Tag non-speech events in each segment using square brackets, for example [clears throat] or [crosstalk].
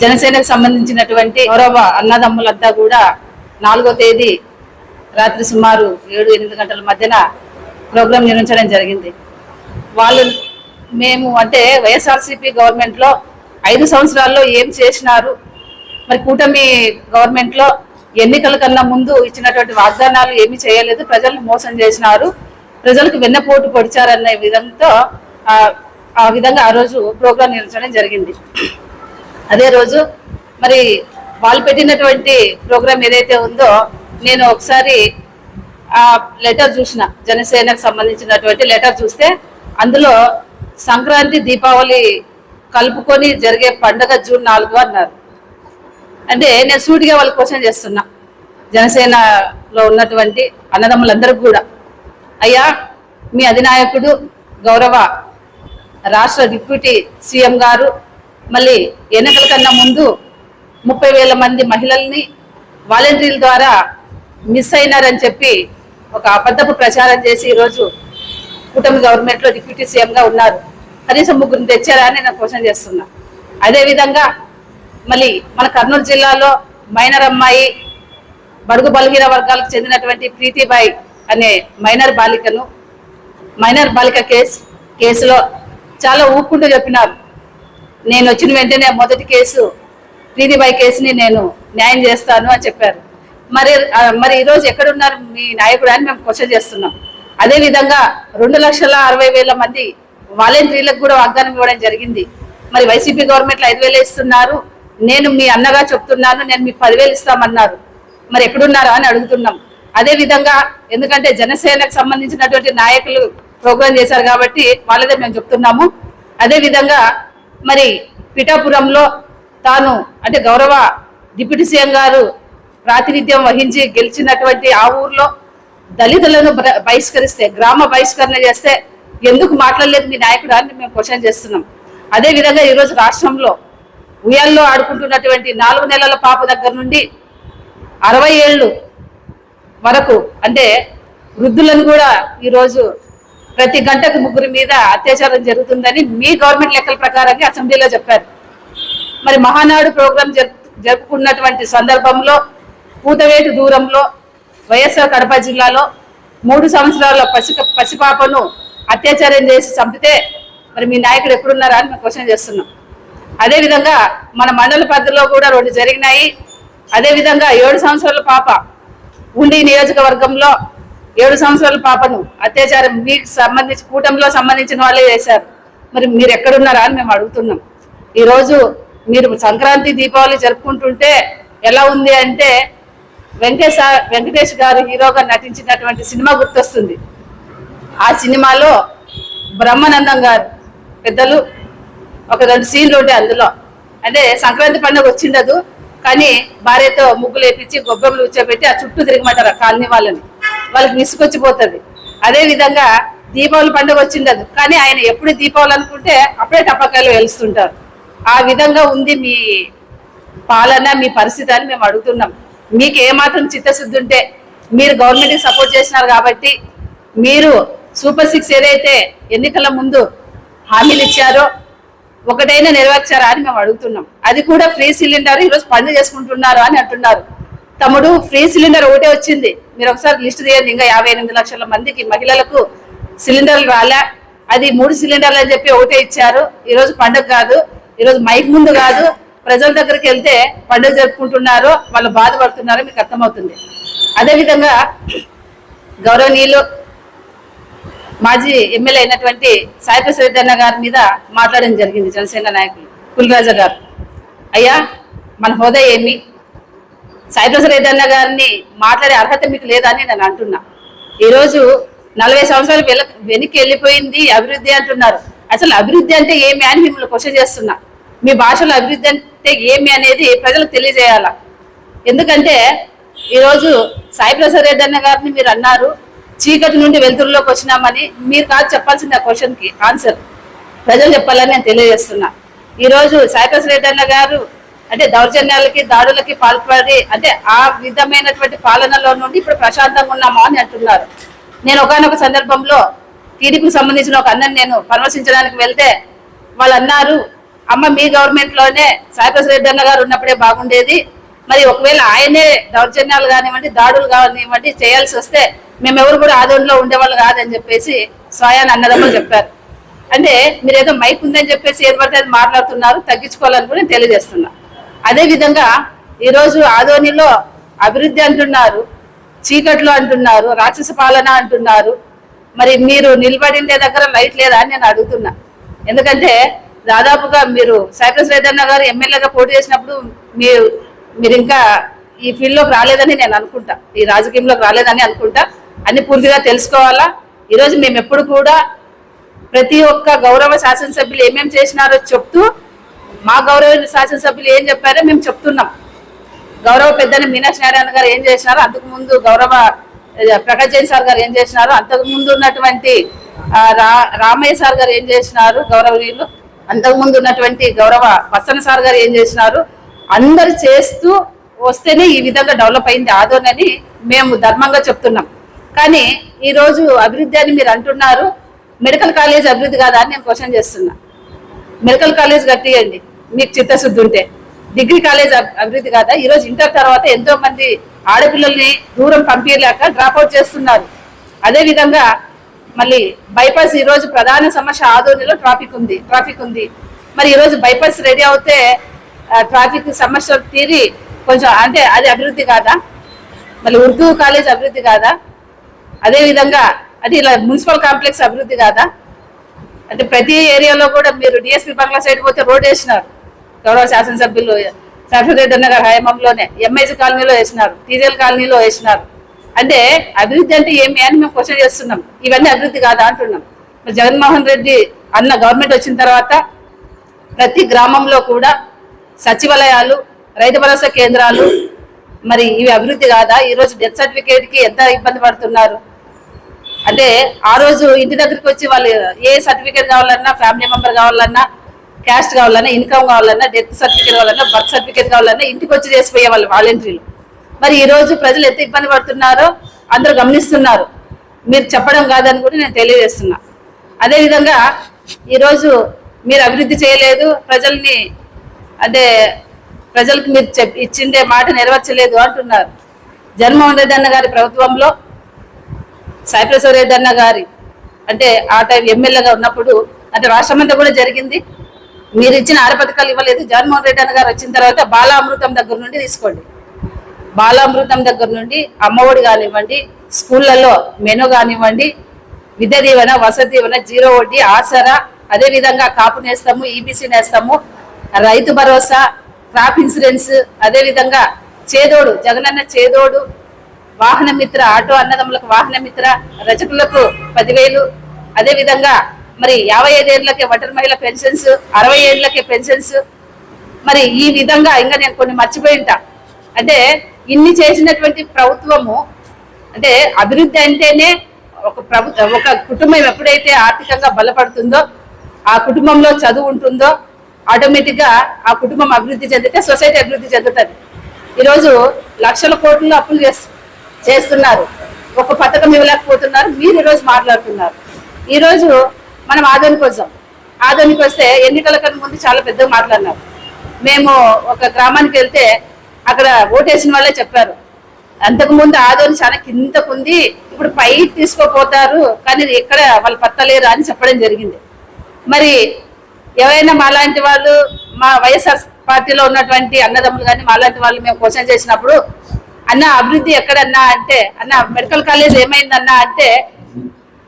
జనసేనకు సంబంధించినటువంటి గౌరవ అన్నదమ్ములంతా కూడా నాలుగో తేదీ రాత్రి సుమారు ఏడు ఎనిమిది గంటల మధ్యన ప్రోగ్రాం నిర్వహించడం జరిగింది. వాళ్ళు మేము అంటే వైఎస్ఆర్సీపీ గవర్నమెంట్లో ఐదు సంవత్సరాల్లో ఏం చేసినారు? మరి కూటమి గవర్నమెంట్లో ఎన్నికల కన్నా ముందు ఇచ్చినటువంటి వాగ్దానాలు ఏమీ చేయలేదు. ప్రజలను మోసం చేసినారు. ప్రజలకు వెన్నపోటు పొడిచారనే విధంతో ఆ- ఆ విధంగా ఆ రోజు ప్రోగ్రాం నిర్వహించడం జరిగింది. అదే రోజు మరి వాళ్ళు పెట్టినటువంటి ప్రోగ్రామ్ ఏదైతే ఉందో నేను ఒకసారి ఆ లెటర్ చూసిన జనసేనకు సంబంధించినటువంటి లెటర్ చూస్తే అందులో సంక్రాంతి దీపావళి కలుపుకొని జరిగే పండగ జూన్ నాలుగు అన్నారు. అంటే నేను సూటిగా వాళ్ళ క్వశ్చన్ చేస్తున్నా. జనసేనలో ఉన్నటువంటి అన్నదమ్ములందరూ కూడా. అయ్యా మీ అధినాయకుడు గౌరవ రాష్ట్ర డిప్యూటీ సీఎం గారు మళ్ళీ ఎన్నికల కన్నా ముందు ముప్పై వేల మంది మహిళల్ని వాలంటీర్ల ద్వారా మిస్ అయినారని చెప్పి ఒక అబద్ధపు ప్రచారం చేసి ఈరోజు కూటమి గవర్నమెంట్లో డిప్యూటీ సీఎంగా ఉన్నారు. కనీసం ముగ్గురిని తెచ్చారా అని నేను క్వశ్చన్ చేస్తున్నా. అదేవిధంగా మళ్ళీ మన కర్నూలు జిల్లాలో మైనర్ అమ్మాయి బడుగు బలహీన వర్గాలకు చెందినటువంటి ప్రీతిబాయి అనే మైనర్ బాలికను మైనర్ బాలిక కేసు కేసులో చాలా ఊపుకుంటూ చెప్పినారు. నేను వచ్చిన వెంటనే మొదటి కేసు ప్రీతిబాయి కేసుని నేను న్యాయం చేస్తాను అని చెప్పారు. మరి మరి ఈరోజు ఎక్కడున్నారు మీ నాయకుడు అని మేము క్వశ్చన్ చేస్తున్నాం. అదే విధంగా రెండు లక్షల అరవై వేల మంది వాలంటీర్లకు కూడా వాగ్దానం ఇవ్వడం జరిగింది. మరి వైసీపీ గవర్నమెంట్లో ఐదు వేలు ఇస్తున్నారు. నేను మీ అన్నగా చెప్తున్నాను నేను మీకు పదివేలు ఇస్తామన్నారు. మరి ఎక్కడున్నారా అని అడుగుతున్నాం. అదే విధంగా ఎందుకంటే జనసేనకు సంబంధించినటువంటి నాయకులు ప్రోగ్రాం చేశారు కాబట్టి వాళ్ళదే మేము చెప్తున్నాము. అదే విధంగా మరి పిఠాపురంలో తాను అంటే గౌరవ డిప్యూటీ సీఎం గారు ప్రాతినిధ్యం వహించి గెలిచినటువంటి ఆ ఊర్లో దళితులను బహిష్కరిస్తే గ్రామ బహిష్కరణ చేస్తే ఎందుకు మాట్లాడలేదు మీ నాయకుడు అని మేము క్వశ్చన్ చేస్తున్నాం. అదే విధంగా ఈరోజు రాష్ట్రంలో ఉయ్యాల్లో ఆడుకుంటున్నటువంటి నాలుగు నెలల పాప దగ్గర నుండి అరవై ఏళ్ళు వరకు అంటే వృద్ధులను కూడా ఈరోజు ప్రతి గంటకు ముగ్గురి మీద అత్యాచారం జరుగుతుందని మీ గవర్నమెంట్ లెక్కల ప్రకారంగా అసెంబ్లీలో చెప్పారు. మరి మహానాడు ప్రోగ్రాం జరుపుకున్నటువంటి సందర్భంలో పూతవేటు దూరంలో వైఎస్ఆర్ కడప జిల్లాలో మూడు సంవత్సరాల పసి పసిపాపను అత్యాచారం చేసి చంపితే మరి మీ నాయకుడు ఎక్కడున్నారా అని మేము క్వశ్చన్ చేస్తున్నాం. అదేవిధంగా మన మండల పరిధిలో కూడా రెండు జరిగినాయి. అదేవిధంగా ఏడు సంవత్సరాల పాప ఉండి నియోజకవర్గంలో ఏడు సంవత్సరాల పాపను అత్యాచారం మీకు సంబంధించి కూటమిలో సంబంధించిన వాళ్ళే చేశారు. మరి మీరు ఎక్కడున్నారా అని మేము అడుగుతున్నాం. ఈరోజు మీరు సంక్రాంతి దీపావళి జరుపుకుంటుంటే ఎలా ఉంది అంటే వెంకటేశ వెంకటేష్ గారు హీరోగా నటించినటువంటి సినిమా గుర్తొస్తుంది. ఆ సినిమాలో బ్రహ్మానందం గారు పెద్దలు ఒక రెండు సీన్లు ఉంటాయి అందులో. అంటే సంక్రాంతి పండుగ వచ్చిండదు కానీ భార్యతో ముగ్గులు వేపించి గొబ్బెమ్మలు కూర్చోబెట్టి ఆ చుట్టూ తిరగమంటారు ఆ కాలనీ వాళ్ళని. వాళ్ళకి విసుకొచ్చిపోతుంది అదే విధంగా దీపావళి పండుగ వచ్చిండదు కానీ ఆయన ఎప్పుడు దీపావళి అనుకుంటే అప్పుడే టపాకాయలు వెలుస్తుంటారు. ఆ విధంగా ఉంది మీ పాలన మీ పరిస్థితి అని మేము అడుగుతున్నాం. మీకు ఏమాత్రం చిత్తశుద్ధి ఉంటే మీరు గవర్నమెంట్కి సపోర్ట్ చేసినారు కాబట్టి మీరు సూపర్ సిక్స్ ఏదైతే ఎన్నికల ముందు హామీలు ఇచ్చారో ఒకటైనా నెరవేర్చారా అని మేము అడుగుతున్నాం. అది కూడా ఫ్రీ సిలిండర్ ఈరోజు పండుగ చేసుకుంటున్నారు అని అంటున్నారు. తమ్ముడు ఫ్రీ సిలిండర్ ఒకటే వచ్చింది. మీరు ఒకసారి లిస్ట్ తీయండి. ఇంకా యాభై ఎనిమిది లక్షల మందికి మహిళలకు సిలిండర్లు రాలే. అది మూడు సిలిండర్లు అని చెప్పి ఒకటే ఇచ్చారు. ఈరోజు పండుగ కాదు. ఈరోజు మైక్ ముందు కాదు. ప్రజల దగ్గరికి వెళ్తే పండుగ జరుపుకుంటున్నారో. వాళ్ళు బాధపడుతున్నారో. మీకు అర్థమవుతుంది. అదేవిధంగా గౌరవనీయులు మాజీ ఎమ్మెల్యే అయినటువంటి సాయిప్రసాద్ రెడ్డి అన్న గారి మీద మాట్లాడడం జరిగింది. జనసేన నాయకులు. కుల్రాజా గారు. అయ్యా మన హోదా ఏమి? సాయిప్రసాద్ రెడ్డి అన్న గారిని మాట్లాడే అర్హత మీకు లేదా అని నేను అంటున్నా. ఈరోజు నలభై సంవత్సరాలు వెళ్ళ వెనక్కి వెళ్ళిపోయింది అభివృద్ధి అంటున్నారు. అసలు అభివృద్ధి అంటే ఏమి అని మిమ్మల్ని క్వశ్చన్ చేస్తున్నా. మీ భాషలో అభివృద్ధి అంటే ఏమి అనేది ప్రజలకు తెలియజేయాలా? ఎందుకంటే ఈరోజు సాయిప్రసర్ రెడ్డి అన్న గారిని మీరు అన్నారు చీకటి నుండి వెలుతురులోకి వచ్చినామని మీరు కాదు చెప్పాల్సింది ఆ క్వశ్చన్కి ఆన్సర్ ప్రజలు చెప్పాలని నేను తెలియజేస్తున్నా. ఈరోజు రోజు సాయిప్రసాద్ రెడ్డి అన్న గారు అంటే దౌర్జన్యాలకి దాడులకి పాల్పడి అంటే ఆ విధమైనటువంటి పాలనలో నుండి ఇప్పుడు ప్రశాంతంగా ఉన్నామా అని అంటున్నారు. నేను ఒకనొక సందర్భంలో టీడీపీకి సంబంధించిన ఒక అన్నని నేను పరామర్శించడానికి వెళ్తే వాళ్ళు అన్నారు అమ్మ మీ గవర్నమెంట్లోనే సాయిప్రసాద్ రెడ్డి అన్న గారు ఉన్నప్పుడే బాగుండేది. మరి ఒకవేళ ఆయనే దౌర్జన్యాలు కానివ్వండి దాడులు కానివ్వండి చేయాల్సి వస్తే మేమెవరు కూడా ఆదోళనలో ఉండేవాళ్ళు కాదని చెప్పేసి స్వయాన్ అన్నదమ్మలు చెప్పారు. అంటే మీరు ఏదో మైక్ ఉందని చెప్పేసి ఏది పడితే అది మాట్లాడుతున్నారు తగ్గించుకోవాలని కూడా నేను తెలియజేస్తున్నా. అదేవిధంగా ఈరోజు ఆదోనిలో అభివృద్ధి అంటున్నారు చీకట్లు అంటున్నారు రాక్షస పాలన అంటున్నారు. మరి మీరు నిలబడిండే దగ్గర లైట్ లేదా అని నేను అడుగుతున్నా. ఎందుకంటే దాదాపుగా మీరు సైప్రస్ రెడ్డన్న గారు ఎమ్మెల్యేగా పోటీ చేసినప్పుడు మీరు మీరు ఇంకా ఈ ఫీల్డ్లోకి రాలేదని నేను అనుకుంటా. ఈ రాజకీయంలోకి రాలేదని అనుకుంటా. అన్ని పూర్తిగా తెలుసుకోవాలా? ఈరోజు మేము ఎప్పుడు కూడా ప్రతి ఒక్క గౌరవ శాసనసభ్యులు ఏమేమి చేసినారో చెప్తూ మా గౌరవ శాసనసభ్యులు ఏం చెప్పారో మేము చెప్తున్నాం. గౌరవ పెద్దని మీనాక్షి నారాయణ గారు ఏం చేసినారో అంతకుముందు గౌరవ ప్రకాష్ జైన్ సార్ గారు ఏం చేసినారు అంతకు ముందు ఉన్నటువంటి రా రామయ్య సార్ గారు ఏం చేసినారు గౌరవనీయులు? అంతకు ముందు ఉన్నటువంటి గౌరవ వసన సార్ గారు ఏం చేసినారు? అందరు చేస్తూ వస్తేనే ఈ విధంగా డెవలప్ అయింది ఆదోనని మేము ధర్మంగా చెప్తున్నాం. కానీ ఈరోజు అభివృద్ధి అని మీరు అంటున్నారు మెడికల్ కాలేజ్ అభివృద్ధి కాదా అని నేను క్వశ్చన్ చేస్తున్నా. మెడికల్ కాలేజ్ కట్టియండి. మీకు చిత్తశుద్ధి ఉంటే. డిగ్రీ కాలేజ్ అభివృద్ధి కాదా? ఈరోజు ఇంటర్ తర్వాత ఎంతో మంది ఆడపిల్లల్ని దూరం పంపించలేక డ్రాప్అవుట్ చేస్తున్నారు. అదేవిధంగా మళ్ళీ బైపాస్ ఈరోజు ప్రధాన సమస్య ఆదోనిలో ట్రాఫిక్ ఉంది ట్రాఫిక్ ఉంది. మరి ఈరోజు బైపాస్ రెడీ అవుతే ట్రాఫిక్ సమస్యలు తీరి కొంచెం అంటే అది అభివృద్ధి కాదా? మళ్ళీ ఉర్దూ కాలేజ్ అభివృద్ధి కాదా? అదేవిధంగా అది ఇలా మున్సిపల్ కాంప్లెక్స్ అభివృద్ధి కాదా? అంటే ప్రతి ఏరియాలో కూడా మీరు డిఎస్పీ బంగ్లా సైడ్ పోతే రోడ్ వేసినారు. గౌరవ శాసనసభ్యులు సరఫరెడ్డి నగర్ గారి ఎంఐసి కాలనీలో వేసినారు టీజీఎల్ కాలనీలో వేసినారు. అంటే అభివృద్ధి అంటే ఏమి అని మేము క్వశ్చన్ చేస్తున్నాం. ఇవన్నీ అభివృద్ధి కాదా అంటున్నాం. జగన్మోహన్ రెడ్డి అన్న గవర్నమెంట్ వచ్చిన తర్వాత ప్రతి గ్రామంలో కూడా సచివాలయాలు రైతు భరోసా కేంద్రాలు మరి ఇవి అభివృద్ధి కాదా? ఈరోజు డెత్ సర్టిఫికేట్కి ఎంత ఇబ్బంది పడుతున్నారు? అంటే ఆ రోజు ఇంటి దగ్గరికి వచ్చి వాళ్ళు ఏ సర్టిఫికేట్ కావాలన్నా ఫ్యామిలీ మెంబర్ కావాలన్నా క్యాస్ట్ కావాలన్నా ఇన్కమ్ కావాలన్నా డెత్ సర్టిఫికేట్ కావాలన్నా బర్త్ సర్టిఫికేట్ కావాలన్నా ఇంటికి వచ్చి చేసిపోయే వాళ్ళు వాలంటీర్లు మరి ఈ రోజు ప్రజలు ఎంత ఇబ్బంది పడుతున్నారో అందరూ గమనిస్తున్నారు. మీరు చెప్పడం కాదని కూడా నేను తెలియజేస్తున్నా. అదేవిధంగా ఈరోజు మీరు అభివృద్ధి చేయలేదు ప్రజల్ని అంటే ప్రజలకు మీరు చెప్ ఇచ్చిండే మాట నెరవేర్చలేదు అంటున్నారు. జగన్మోహన్ రెడ్డి అన్న గారి ప్రభుత్వంలో సాయిప్రసాద్ గారి అంటే ఆ టైం ఎమ్మెల్యేగా ఉన్నప్పుడు అంటే రాష్ట్రమంతా కూడా జరిగింది. మీరు ఇచ్చిన ఆరు పథకాలు ఇవ్వలేదు. జగన్మోహన్ రెడ్డి అన్న గారు వచ్చిన తర్వాత బాలామృతం దగ్గర నుండి తీసుకోండి. బాలామృతం దగ్గర నుండి అమ్మఒడి కానివ్వండి స్కూళ్ళల్లో మెను కానివ్వండి విద్య దీవెన వసతి దీవెన జీరో వడ్డీ ఆసరా అదేవిధంగా కాపు నేస్తాము EBC నేస్తాము Rythu Bharosa crop insurance అదేవిధంగా చేదోడు జగనన్న చేదోడు వాహన మిత్ర ఆటో అన్నదమ్ములకు వాహన మిత్ర రచకులకు పదివేలు. అదే విధంగా మరి యాభై ఐదేళ్ళకే ఒంటరి మహిళ పెన్షన్స్ అరవై ఏళ్ళకే పెన్షన్స్. మరి ఈ విధంగా ఇంకా నేను కొన్ని మర్చిపోయింటా అంటే ఇన్ని చేసినటువంటి ప్రభుత్వము అంటే అభివృద్ధి అంటేనే ఒక ప్రభుత్వ ఒక కుటుంబం ఎప్పుడైతే ఆర్థికంగా బలపడుతుందో ఆ కుటుంబంలో చదువు ఉంటుందో ఆటోమేటిక్గా ఆ కుటుంబం అభివృద్ధి చెందితే సొసైటీ అభివృద్ధి చెందుతుంది. ఈరోజు లక్షల కోట్లు అప్పులు చేస్తుంది చేస్తున్నారు. ఒక పథకం ఇవ్వలేకపోతున్నారు. మీరు ఈరోజు మాట్లాడుతున్నారు. ఈరోజు మనం ఆధునిక వచ్చాం ఆధునిక వస్తే ఎన్నికల కన్నా ముందు చాలా పెద్దగా మాట్లాడినారు. మేము ఒక గ్రామానికి వెళ్తే అక్కడ ఓటేసిన వాళ్ళే చెప్పారు. అంతకుముందు ఆదోని చాలా కిందకుంది ఇప్పుడు పై తీసుకోపోతారు. కానీ ఎక్కడ వాళ్ళు పత్తలేరు అని చెప్పడం జరిగింది. మరి ఎవరైనా మాలాంటి వాళ్ళు మా వైఎస్ఆర్ పార్టీలో ఉన్నటువంటి అన్నదమ్ములు కానీ మాలాంటి వాళ్ళు మేము క్వశ్చన్ చేసినప్పుడు అన్న అభివృద్ధి ఎక్కడన్నా అంటే అన్న మెడికల్ కాలేజ్ ఏమైందన్నా అంటే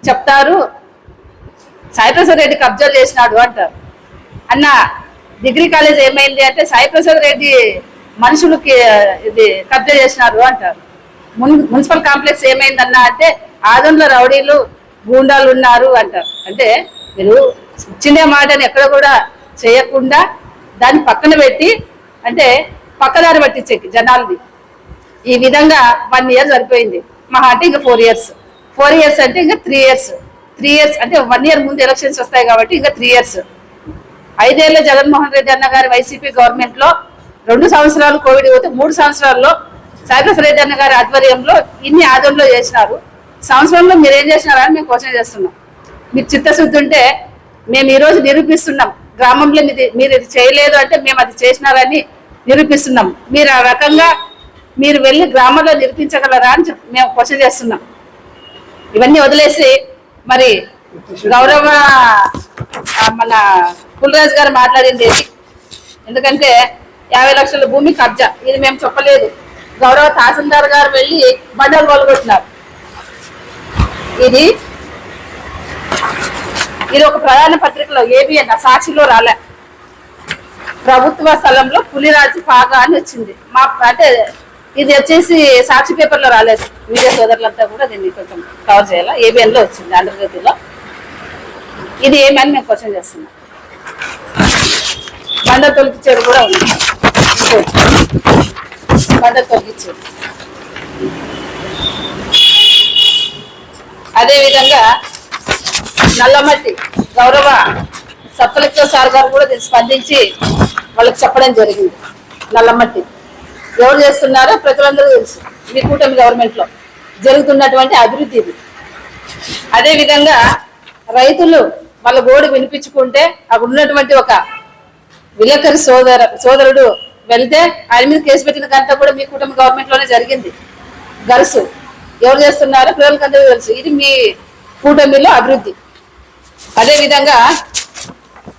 చెప్తారు. సాయిప్రసాద్ రెడ్డి అబ్జర్వ్ చేసినాడు అంటారు. అన్న డిగ్రీ కాలేజ్ ఏమైంది అంటే సాయిప్రసాద్ రెడ్డి మనుషులకి ఇది కబ్జా చేసినారు అంటారు. మున్ మున్సిపల్ కాంప్లెక్స్ ఏమైందన్నా అంటే ఆదంలో రౌడీలు గూండాలు ఉన్నారు అంటారు. అంటే మీరు ఇచ్చిన మాటని ఎక్కడ కూడా చేయకుండా దాన్ని పక్కన పెట్టి అంటే పక్కదారి పట్టించే జనాల్ని. ఈ విధంగా వన్ ఇయర్ సరిపోయింది. మహా అంటే ఇంకా ఫోర్ ఇయర్స్ ఫోర్ ఇయర్స్ అంటే ఇంకా త్రీ ఇయర్స్ త్రీ ఇయర్స్ అంటే వన్ ఇయర్ ముందు ఎలక్షన్స్ వస్తాయి కాబట్టి ఇంకా త్రీ ఇయర్స్ ఐదేళ్ళ జగన్మోహన్ రెడ్డి అన్న గారి వైసీపీ గవర్నమెంట్లో రెండు సంవత్సరాలు కోవిడ్ పోతే మూడు సంవత్సరాల్లో సాయిప్రసాద్ రెడ్డి అన్న గారి ఆధ్వర్యంలో ఇన్ని ఆదంలో చేసినారు. సంవత్సరంలో మీరు ఏం చేసినారని మేము క్వశ్చన్ చేస్తున్నాం. మీకు చిత్తశుద్ధి ఉంటే మేము ఈరోజు నిరూపిస్తున్నాం. గ్రామంలో మీది మీరు ఇది చేయలేదు అంటే మేము అది చేసినారని నిరూపిస్తున్నాం. మీరు ఆ రకంగా మీరు వెళ్ళి గ్రామంలో నిరూపించగలరా అని మేము క్వశ్చన్ చేస్తున్నాం. ఇవన్నీ వదిలేసి మరి గౌరవ మన కులరాజు గారు మాట్లాడింది ఏది? ఎందుకంటే యాభై లక్షల భూమి కబ్జా. ఇది మేము చెప్పలేదు. గౌరవ తహసీల్దార్ గారు వెళ్ళి బండలు కొలుగొట్టినారు ఇది ఇది ఒక ప్రధాన పత్రికలో ఏబిఎన్ సాక్షిలో రాలే. ప్రభుత్వ స్థలంలో పులిరాజు పాగా అని వచ్చింది. మా అంటే ఇది వచ్చేసి సాక్షి పేపర్లో రాలేదు. మీడియా సోదరులంతా కూడా దీన్ని కొంచెం కవర్ చేయాలా? ఏబిఎన్లో వచ్చింది ఆంధ్రజ్యోతిలో ఇది ఏమని మేము క్వశ్చన్ చేస్తున్నాం. బండ తొలగించేది కూడా ఉంది. బండ తొలగించేది. అదేవిధంగా నల్లమట్టి గౌరవ సబ్ కలెక్టర్ సార్ గారు కూడా దీన్ని స్పందించి వాళ్ళకి చెప్పడం జరిగింది. నల్లమట్టి. ఎవరు చేస్తున్నారో ప్రజలందరూ తెలుసు. మీ కూటమి గవర్నమెంట్లో జరుగుతున్నటువంటి అభివృద్ధి ఇది. అదేవిధంగా రైతులు వాళ్ళ గోడు వినిపించుకుంటే అక్కడ ఉన్నటువంటి ఒక విలేకరి సోదర సోదరుడు వెళ్తే ఆయన మీద కేసు పెట్టిన కంతా కూడా మీ కుటుంబ గవర్నమెంట్లోనే జరిగింది. గరుసు. ఎవరు చేస్తున్నారో పిల్లలకి అందరూ తెలుసు. ఇది మీ కూటమిలో అభివృద్ధి. అదేవిధంగా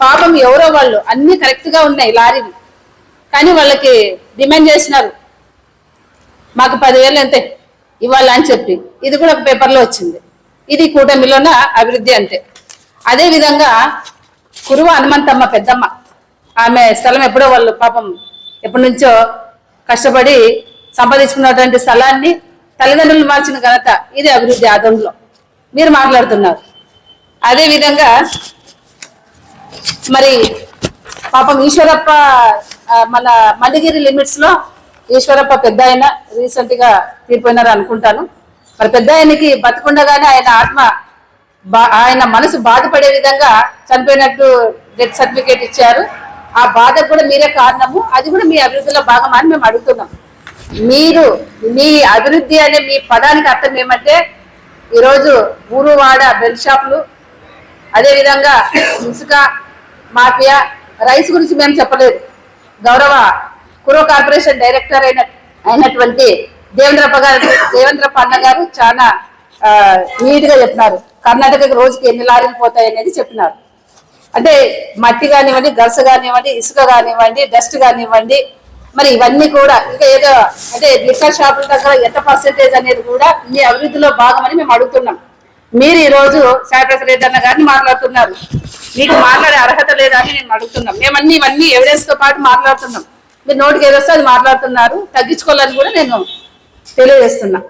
పాపం ఎవరో వాళ్ళు అన్ని కరెక్ట్గా ఉన్నాయి లారీవి కానీ వాళ్ళకి డిమాండ్ చేసినారు. మాకు పదివేలు అంతే ఇవ్వాలి అని చెప్పి. ఇది కూడా ఒక పేపర్లో వచ్చింది. ఇది కూటమిలోన అభివృద్ధి అంతే. అదే విధంగా కురువ హనుమంతమ్మ పెద్దమ్మ ఆమె స్థలం ఎప్పుడో వాళ్ళు పాపం ఎప్పటి నుంచో కష్టపడి సంపాదించుకున్నటువంటి స్థలాన్ని తల్లిదండ్రులు మార్చిన ఘనత ఇది అభివృద్ధి ఆదంలో. మీరు మాట్లాడుతున్నారు. అదే విధంగా మరి పాపం ఈశ్వరప్ప మన మల్లిగిరి లిమిట్స్లో ఈశ్వరప్ప పెద్ద ఆయన రీసెంట్గా తీరిపోయినారు అనుకుంటాను. మరి పెద్ద ఆయనకి బతుకుండగానే ఆయన ఆత్మ బా- ఆయన మనసు బాధపడే విధంగా చనిపోయినట్టు డెత్ సర్టిఫికేట్ ఇచ్చారు. ఆ బాధ కూడా మీరే కారణము. అది కూడా మీ అభివృద్ధిలో భాగం అని మేము అడుగుతున్నాం. మీరు మీ అభివృద్ధి అనే మీ పదానికి అర్థం ఏమంటే ఈరోజు ఊరు వాడ బెల్ షాపులు అదేవిధంగా ఇసుక మాఫియా రైస్ గురించి మేము చెప్పలేదు. గౌరవ కురో కార్పొరేషన్ డైరెక్టర్ అయిన అయినటువంటి దేవేంద్రప్ప గారు దేవేంద్రప్ప అన్న గారు చాలా నీట్గా చెప్పినారు. కర్ణాటకకి రోజుకి ఎన్ని లారీలు పోతాయి అనేది చెప్పినారు. అంటే మట్టి కానివ్వండి గస కానివ్వండి ఇసుక కానివ్వండి డస్ట్ కానివ్వండి మరి ఇవన్నీ కూడా ఇంకా ఏదో అంటే లిక్కర్ షాపుల దగ్గర ఎంత పర్సెంటేజ్ అనేది కూడా మీ అభివృద్ధిలో భాగమని మేము అడుగుతున్నాం. మీరు ఈరోజు రోజు సాయిప్రసాద్ అన్న గారిని మాట్లాడుతున్నారు. మీకు మాట్లాడే అర్హత లేదా అని నేను అడుగుతున్నాం. మేమన్నీ ఇవన్నీ ఎవిడెన్స్తో పాటు మాట్లాడుతున్నాం. మీరు నోటికి ఏదొస్తే అది మాట్లాడుతున్నారు. తగ్గించుకోవాలని కూడా నేను తెలియజేస్తున్నా.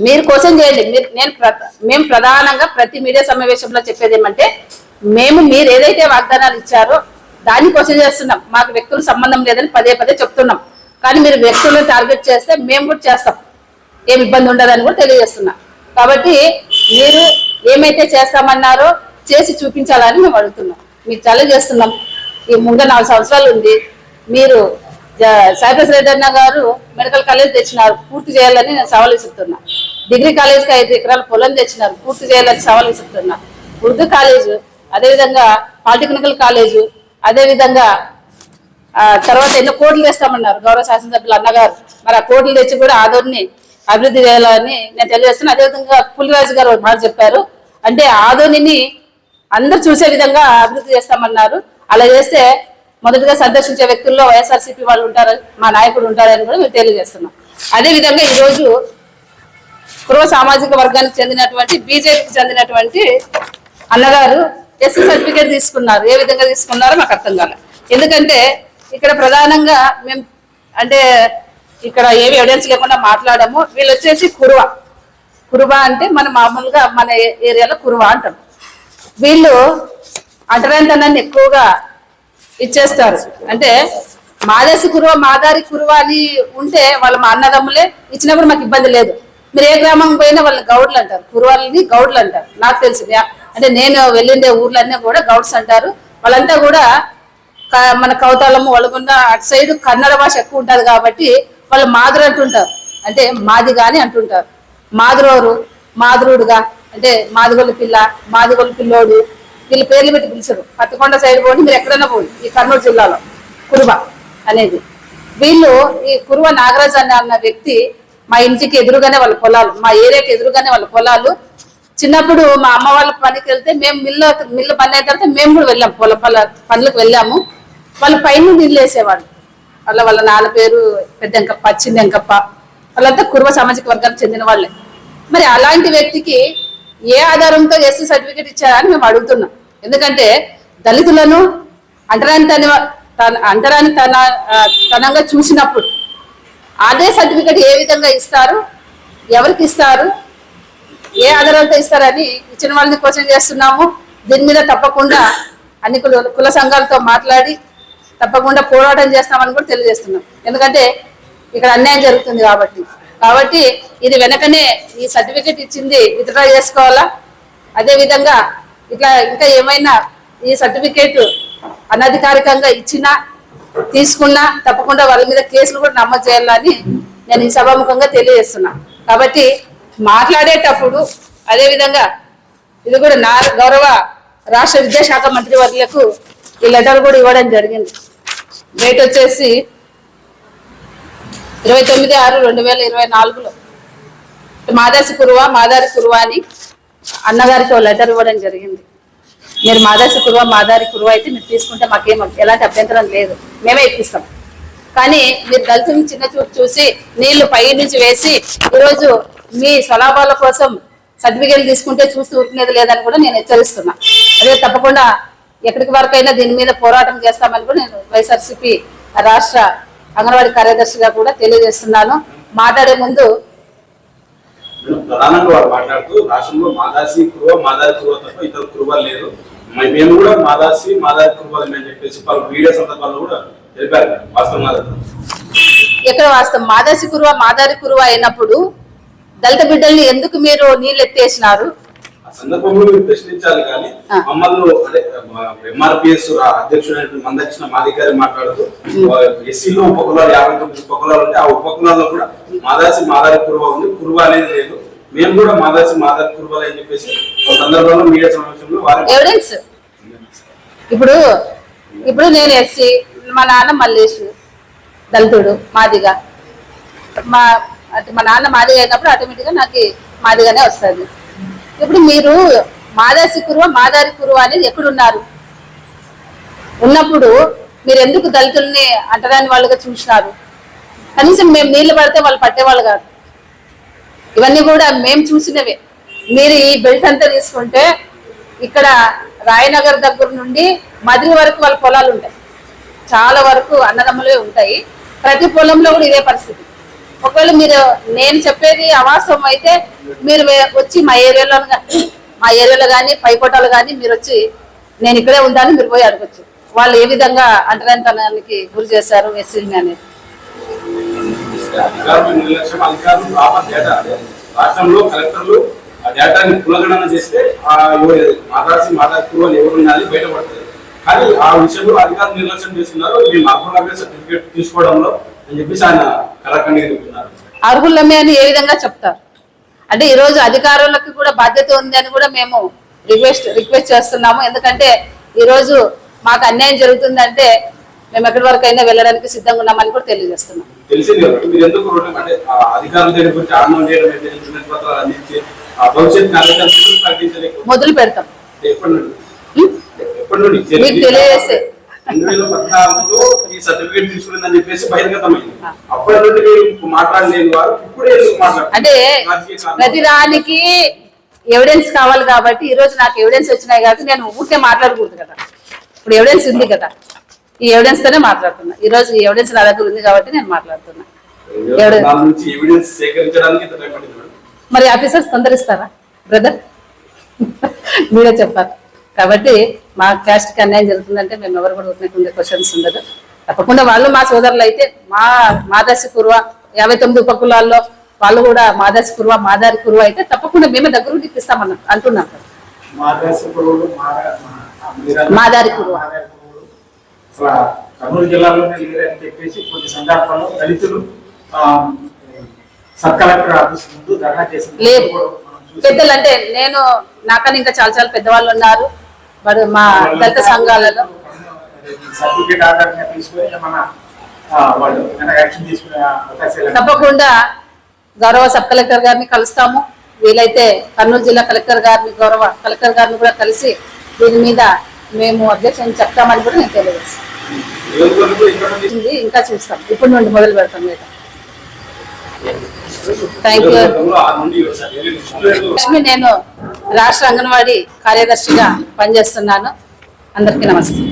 మీరు కోసం చేయండి. మీరు నేను ప్ర- మేము ప్రధానంగా ప్రతి మీడియా సమావేశంలో చెప్పేది ఏమంటే మేము మీరు ఏదైతే వాగ్దానాలు ఇచ్చారో దాన్ని కోసం చేస్తున్నాం. మాకు వ్యక్తులు సంబంధం లేదని పదే పదే చెప్తున్నాం. కానీ మీరు వ్యక్తులను టార్గెట్ చేస్తే మేము కూడా చేస్తాం. ఏం ఇబ్బంది ఉండదని కూడా తెలియజేస్తున్నా. కాబట్టి మీరు ఏమైతే చేస్తామన్నారో చేసి చూపించాలని మేము అడుగుతున్నాం. మీకు ఛాలెంజ్ చేస్తున్నాం. ఈ ముందు నాలుగు సంవత్సరాలు ఉంది. మీరు జ- సాయిప్రసాద్ అన్న గారు మెడికల్ కాలేజ్ తెచ్చినారు. పూర్తి చేయాలని నేను సవాల్ విసురుతున్నా. డిగ్రీ కాలేజ్కి ఐదు ఎకరాల పొలం తెచ్చినారు. పూర్తి చేయాలని సవాల్ విసురుతున్నా. ఉర్దూ కాలేజ్ అదేవిధంగా పాలిటెక్నికల్ కాలేజు అదేవిధంగా తర్వాత ఎన్నో కోట్లు తెస్తామన్నారు గౌరవ శాసనసభ్యులు అన్నగారు. మరి ఆ కోట్లు తెచ్చి కూడా ఆదోర్ని అభివృద్ధి చేయాలని నేను తెలియజేస్తాను అదేవిధంగా పులిరాజు గారు ఒక మాట చెప్పారు. అంటే ఆదోనిని అందరు చూసే విధంగా అభివృద్ధి చేస్తామన్నారు. అలా చేస్తే మొదటగా సందర్శించే వ్యక్తుల్లో వైఎస్ఆర్సీపీ వాళ్ళు ఉంటారు మా నాయకుడు ఉంటారని కూడా మేము తెలియజేస్తున్నాం. అదే విధంగా ఈ పూర్వ సామాజిక వర్గానికి చెందినటువంటి బీజేపీకి చెందినటువంటి అన్నగారు ఎస్సీ సర్టిఫికేట్ తీసుకున్నారు. ఏ విధంగా తీసుకున్నారో మాకు అర్థం కాలేదు ఎందుకంటే ఇక్కడ ప్రధానంగా మేము అంటే ఇక్కడ ఏవి ఎవిడెన్స్ లేకుండా మాట్లాడము. వీళ్ళు వచ్చేసి కురువ. కురువ అంటే మన మామూలుగా మన ఏరియాలో కురువ అంటాం వీళ్ళు అంటరాంతనాన్ని ఎక్కువగా ఇచ్చేస్తారు. అంటే మాదేసి కురువ మాదారి కురువ అని ఉంటే వాళ్ళ మా అన్నదమ్ములే ఇచ్చినప్పుడు మాకు ఇబ్బంది లేదు. మీరు ఏ గ్రామం పోయినా వాళ్ళని గౌడ్లు అంటారు. కురువాళ్ళని గౌడ్లు అంటారు. నాకు తెలుసు. అంటే నేను వెళ్ళిండే ఊర్లన్నీ కూడా గౌడ్స్ అంటారు. వాళ్ళంతా కూడా మన కౌతాలము వాళ్ళకున్న అటు సైడ్ కన్నడ భాష ఎక్కువ ఉంటుంది కాబట్టి వాళ్ళు మాధురు అంటుంటారు. అంటే మాది గాని అంటుంటారు. మాదురోరు మాధురుడుగా. అంటే మాదిగొల్లు పిల్ల మాదిగొల్లు పిల్లోడు. వీళ్ళు పేర్లు పెట్టి పిలిచారు పత్తికొండ సైడ్ పోండి మీరు ఎక్కడైనా పోండి. ఈ కర్నూలు జిల్లాలో. కురువ అనేది. వీళ్ళు ఈ కురువ నాగరాజ్ అని అన్న వ్యక్తి మా ఇంటికి ఎదురుగానే వాళ్ళ పొలాలు మా ఏరియాకి ఎదురుగానే వాళ్ళ పొలాలు. చిన్నప్పుడు మా అమ్మ వాళ్ళ పనికి వెళ్తే మేము మిల్లు మిల్లు పని అయిన తర్వాత మేము కూడా వెళ్ళాం. పొల పొల పనులకు వెళ్ళాము. వాళ్ళ పైన నీళ్ళు వేసేవాళ్ళు. వాళ్ళ వాళ్ళ నాన్న పేరు పెద్ద ఎంకప్ప చిన్న ఎంకప్ప వాళ్ళంతా కుర్వ సామాజిక వర్గానికి చెందిన వాళ్ళే. మరి అలాంటి వ్యక్తికి ఏ ఆధారంతో ఎస్సీ సర్టిఫికేట్ ఇచ్చారని మేము అడుగుతున్నాం. ఎందుకంటే దళితులను అంటరాని తన తన- అంటరాని తన తనంగా చూసినప్పుడు అదే సర్టిఫికేట్ ఏ విధంగా ఇస్తారు ఎవరికి ఇస్తారు ఏ ఆధారాలతో ఇస్తారని ఇచ్చిన వాళ్ళని క్వశ్చన్ చేస్తున్నాము. దీని మీద తప్పకుండా అన్ని కుల కుల సంఘాలతో మాట్లాడి తప్పకుండా పోరాటం చేస్తామని కూడా తెలియజేస్తున్నాం. ఎందుకంటే ఇక్కడ అన్యాయం జరుగుతుంది కాబట్టి. కాబట్టి ఇది వెనకనే ఈ సర్టిఫికేట్ ఇచ్చింది విత్డ్రా చేసుకోవాలా? అదేవిధంగా ఇట్లా ఇంకా ఏమైనా ఈ సర్టిఫికేట్ అనధికారికంగా ఇచ్చినా తీసుకున్నా తప్పకుండా వాళ్ళ మీద కేసులు కూడా నమోదు చేయాలని నేను ఈ సభాముఖంగా తెలియజేస్తున్నా. కాబట్టి మాట్లాడేటప్పుడు అదేవిధంగా ఇది కూడా నా గౌరవ రాష్ట్ర విద్యాశాఖ మంత్రి వర్యులకు ఈ లెటర్ కూడా ఇవ్వడం జరిగింది. డేట్ వచ్చేసి ఇరవై తొమ్మిది ఆరు రెండు వేల ఇరవై నాలుగులో. మాదాసి కురువా మాదారి కురువా అని అన్నగారికి ఒక లెటర్ ఇవ్వడం జరిగింది. మీరు మాదాసి కురువా మాదారి కురువా అయితే మీరు తీసుకుంటే మాకేం ఎలాంటి అభ్యంతరం లేదు. మేమే ఇప్పిస్తాం. కానీ మీరు దళితుని చిన్న చూపు చూసి నీళ్ళు పై నుంచి వేసి ఈరోజు మీ స్వలాభాల కోసం సర్టిఫికేట్ తీసుకుంటే చూస్తూ ఊరుకునేది లేదని కూడా నేను హెచ్చరిస్తున్నా. అదే తప్పకుండా ఎక్కడికి వరకైనా దీని మీద పోరాటం చేస్తామని కూడా నేను వైఎస్ఆర్సీపీ రాష్ట్ర అంగన్వాడీ కార్యదర్శిగా కూడా తెలియజేస్తున్నాను. మాట్లాడే ముందు మేడం, ప్రధానంగా వారు మాట్లాడుతూ రాష్ట్రంలో మాదాసి కురువ మాదారి కురువ తప్ప ఇతర కురువ లేదు మ- మేము కూడా మాదాసి మాదారి కురువలు అని చెప్పేసి పలు మీడియా సందర్భాల్లో కూడా తెలిపారు. వాస్తవం కాదు. ఎక్కడ వాస్తవం? మాదాసి కురువ మాదారి కురువ అయినప్పుడు దళిత బిడ్డల్ని ఎందుకు మీరు నీళ్ళు ఎత్తేసినారు సందర్భంలో మీరు ప్రశ్నించాలి కానీ. మమ్మల్ని అదే ఎంఆర్పిఎస్ అధ్యక్షుడు మందక్షిణ మాదిగారి మాట్లాడుతూ ఎస్సీలో ఉపకులాలు యాభై తొమ్మిది ఉపకులాలు ఉంటే ఆ ఉపకులాల్లో కూడా మాదాసి మాదారి కురువ ఉంది. కురువ అనేది లేదు. మేము కూడా మాదాసి మాదారి కురువలు అని చెప్పేసి సందర్భంలో మీడియా సమావేశంలో ఎవిడెన్స్ ఇప్పుడు ఇప్పుడు నేను ఎస్సీ మా నాన్న మల్లేష్ దళితుడు మాదిగా. మా మా నాన్న మాదిగా అయినప్పుడు ఆటోమేటిక్గా నాకు మాదిగానే వస్తుంది. ఇప్పుడు మీరు మాదాసి కురువ మాదారి కురువ అనేది ఎక్కడున్నారు? ఉన్నప్పుడు మీరు ఎందుకు దళితుల్ని అంటరాని వాళ్ళుగా చూసినారు? కనీసం మేము నీళ్ళు పడితే వాళ్ళు పట్టేవాళ్ళు కాదు. ఇవన్నీ కూడా మేము చూసినవే. మీరు ఈ బెల్ట్ అంతా తీసుకుంటే ఇక్కడ రాయనగర్ దగ్గర నుండి మదిలి వరకు వాళ్ళ పొలాలు ఉంటాయి. చాలా వరకు అన్నదమ్ములే ఉంటాయి. ప్రతి పొలంలో కూడా ఇదే పరిస్థితి. ఒకవేళ మీరు నేను చెప్పేది అవాస్తవం అయితే మీరు వచ్చి మా ఏరియాలో [clears throat] మా ఏరియాలో కానీ పైకోటలో కానీ మీరు వచ్చి నేను ఇక్కడే ఉందని మీరు పోయి అడగచ్చు. వాళ్ళు ఏ విధంగా అంటరానితనానికి గురి చేశారు ఎస్సీని అనేది? రాష్ట్రంలో కలెక్టర్లు ఆ డేటాని కులగణన చేస్తే మాట్లాడి మాట్లాడుకోవాలి ఎవరు బయటపడుతుంది కానీ ఆ విషయంలో అధికారులు నిర్లక్ష్యం చేస్తున్నారు. మేము సర్టిఫికేట్ తీసుకోవడంలో అని చెప్పేసి ఆయన అర్హులమే అని ఏ విధంగా చెప్తారు? అంటే ఈ రోజు అధికారులకు కూడా బాధ్యత ఉంది అని కూడా మేము రిక్వెస్ట్ రిక్వెస్ట్ చేస్తున్నాము. ఎందుకంటే ఈ రోజు మాకు అన్యాయం జరుగుతుందంటే మేము ఎక్కడి వరకు అయినా వెళ్ళడానికి సిద్ధంగా ఉన్నామని కూడా తెలియజేస్తున్నాం. మొదలు పెడతాం. మీకు తెలియజేస్తే. రెండు వేల పద్నాలుగులో ఈ సర్టిఫికేట్ తీసుకుని చెప్పేసి బహిర్గతమైంది. అప్పటి నుండి మీరు వారు ఇప్పుడే? అంటే. ప్రతి దానికి ఎవిడెన్స్ కావాలి కాబట్టి ఈ రోజు నాకు ఎవిడెన్స్ వచ్చినాయి కాబట్టి నేను ఊరికే మాట్లాడకూడదు కదా. ఇప్పుడు ఎవిడెన్స్ ఉంది కదా. ఈ ఎవిడెన్స్ తోనే మాట్లాడుతున్నా. ఈ రోజు ఈ ఎవిడెన్స్ నా దగ్గర ఉంది కాబట్టి నేను మాట్లాడుతున్నా. మరి ఆఫీసర్స్ తొందరిస్తారా? బ్రదర్ మీరే చెప్పాలి. కాబట్టి మా క్యాస్ట్కి అన్యాయం జరుగుతుందంటే మేము ఎవరు కూడా ఉండే క్వశ్చన్స్ ఉండదు. తప్పకుండా వాళ్ళు మా సోదరులు అయితే మా మాదాసి కురువ యాభై తొమ్మిది ఉపకులాల్లో వాళ్ళు కూడా మాదాసి కురువ మాదారి కురువ అయితే తప్పకుండా మేమే దగ్గర ఇప్పిస్తామన్నా అంటున్నాం. మాదారి అసలు కర్నూలు జిల్లాలోనే లేరని చెప్పేసి కొన్ని సందర్భాల్లో దళితులు సబ్ కలెక్టర్ ఆఫీస్ ముందు ధర్నా చేసిన. పెద్దలు అంటే నేను నాకన్నా ఇంకా చాలా చాలా పెద్దవాళ్ళు ఉన్నారు. మరి మా దళిత సంఘాలలో? తప్పకుండా గౌరవ సబ్ కలెక్టర్ గారిని కలుస్తాము. వీలైతే కర్నూలు జిల్లా కలెక్టర్ గారిని గౌరవ కలెక్టర్ గారిని కూడా కలిసి దీని మీద మేము అధ్యక్షుని చెప్తామని కూడా నేను తెలియజేస్తాను. ఇంకా చూస్తాం. ఇప్పుడు నుండి మొదలు పెడతాం మీద థ్యాంక్ యూ లక్ష్మి నేను రాష్ట్ర అంగన్వాడీ కార్యదర్శిగా పనిచేస్తున్నాను. అందరికీ నమస్తే.